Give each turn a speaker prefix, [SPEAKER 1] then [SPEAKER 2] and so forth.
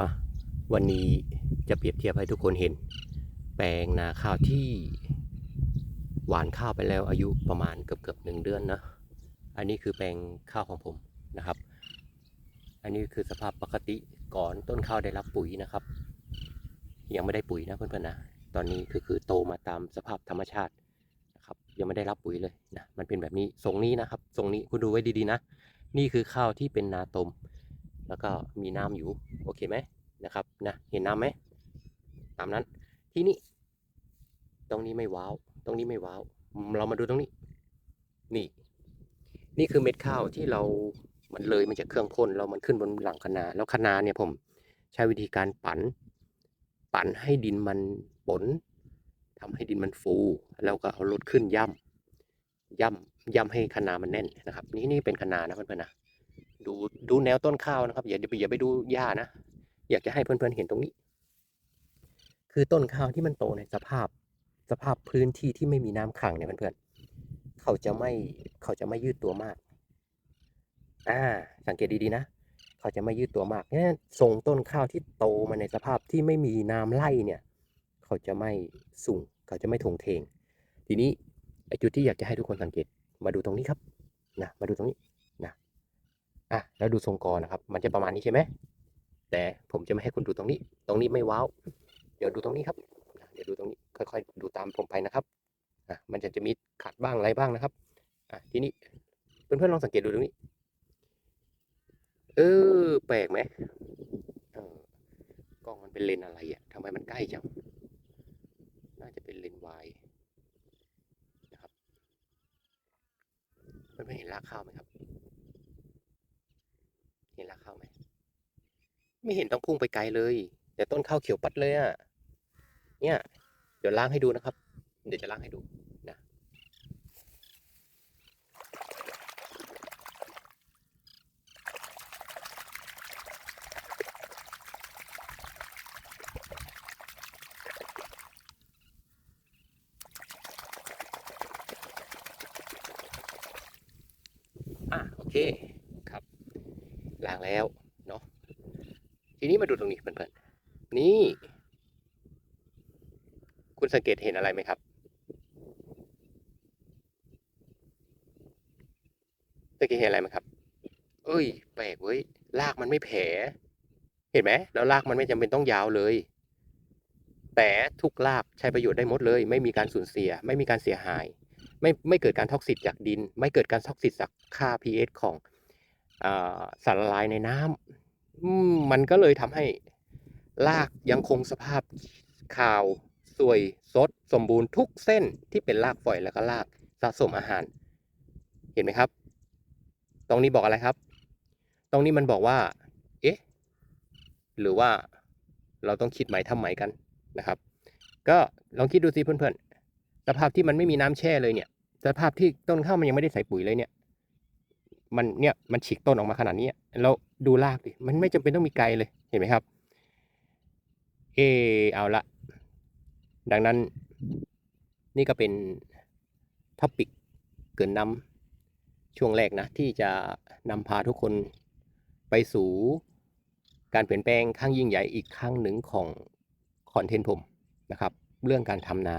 [SPEAKER 1] มาวันนี้จะเปรียบเทียบให้ทุกคนเห็น แปลงนาข้าวที่หวานข้าวไปแล้วอายุประมาณเกือบเกือบๆหนึ่งเดือนนะ อันนี้คือแปลงข้าวของผมนะครับ อันนี้คือสภาพปกติก่อนต้นข้าวได้รับปุ๋ยนะครับ ยังไม่ได้ปุ๋ยนะเพื่อนๆนะตอนนี้คือคือโตมาตามสภาพธรรมชาตินะครับ ยังไม่ได้รับปุ๋ยเลยนะมันเป็นแบบนี้ทรงนี้นะครับทรงนี้คุณดูไว้ดีๆนะ นี่คือข้าวที่เป็นนาตม แล้วก็มีน้ำอยู่โอเคไหมนะครับนะเห็นน้ำไหมตามนั้นที่นี่ตรงนี้ไม่ว้าวตรงนี้ไม่ว้าวเรามาดูตรงนี้ นี่ นี่คือเม็ดข้าวที่เรา มันเลยมันจากเครื่องพ่นเรามันขึ้นบนหลังคนาแล้วคนาเนี่ยผมใช้วิธีการปั่นปั่นให้ดินมันปนทำให้ดินมันฟู แล้วก็เอารถขึ้นย่ำย่ำย่ำให้คนามันแน่นนะครับ นี่นี่เป็นคนานะเพื่อนๆนะ ดูแนวต้นข้าวนะครับอย่าอย่าไปดูหญ้านะ อยากจะให้เพื่อนๆเห็นตรงนี้ คือต้นข้าวที่มันโตในสภาพสภาพพื้นที่ที่ไม่มีน้ำขังเนี่ยเพื่อนๆเขาจะไม่เขาจะไม่ยืดตัวมาก อ่า สังเกตดีๆนะเขาจะไม่ยืดตัวมากเนี่ยทรงต้นข้าวที่โตมาในสภาพที่ไม่มีน้ำไล่เนี่ย เขาจะไม่สูงเขาจะไม่ถงเทง ทีนี้ไอจุดที่อยากจะให้ทุกคนสังเกตมาดูตรงนี้ครับนะมาดูตรงนี้ อะแล้วดูทรงกอนะครับ มันจะประมาณนี้ใช่ไหมแต่ผมจะไม่ให้คุณดูตรงนี้ ตรงนี้ไม่ว้าว เดี๋ยวดูตรงนี้ครับ เดี๋ยวดูตรงนี้ค่อยๆดูตามผมไปนะครับอะมันจะจะมีขัดบ้างอะไรบ้างนะครับอะทีนี้เพื่อนๆลองสังเกตดูตรงนี้ เออแปลกไหมเออกล้องมันเป็นเลนอะไรอะทำไมมันใกล้จังน่าจะเป็นเลนวายนะครับเพื่อนๆเห็นรากข้าวไหมครับ ข้าวไหม ไม่เห็นต้องพุ่งไปไกลเลยแต่ต้นข้าวเขียวปัดเลยอะ เนี่ย เดี๋ยวล้างให้ดูนะครับ เดี๋ยวจะล้างให้ดูนะอะโอเค แล้วเนาะทีนี้มาดูตรงนี้เพื่อนๆนี่ คุณสังเกตเห็นอะไรไหมครับ สังเกตเห็นอะไรไหมครับ เอ้ย แปลกเว้ยรากมันไม่แผลเห็นไหมแล้วรากมันไม่จำเป็นต้องยาวเลย แต่ทุกรากใช้ประโยชน์ได้หมดเลย ไม่มีการสูญเสีย ไม่มีการเสียหาย ไม่ไม่เกิดการท็อกซิตจากดิน ไม่เกิดการท็อกซิตจากค่า pH ของ สารละลายในน้ำมันก็เลยทำให้รากยังคงสภาพขาวสวยสดสมบูรณ์ทุกเส้นที่เป็นรากฝอยแล้วก็รากสะสมอาหาร เห็นไหมครับ ตรงนี้บอกอะไรครับ ตรงนี้มันบอกว่า เอ๊ะ หรือว่าเราต้องคิดใหม่ทำใหม่กันนะครับ ก็ลองคิดดูสิเพื่อนๆสภาพที่มันไม่มีน้ำแช่เลยเนี่ย สภาพที่ต้นข้าวมันยังไม่ได้ใส่ปุ๋ยเลยเนี่ย มันเนี่ยมันฉีกต้นออกมาขนาดนี้แล้วดูรากดิมันไม่จำเป็นต้องมีไกลเลยเห็นไหมครับ เออเอาละ ดังนั้นนี่ก็เป็นท็อปิกเกินนำช่วงแรกนะ ที่จะนำพาทุกคนไปสู่การเปลี่ยนแปลงครั้งยิ่งใหญ่อีกครั้งหนึ่งของคอนเทนต์ผมนะครับ เรื่องการทำนา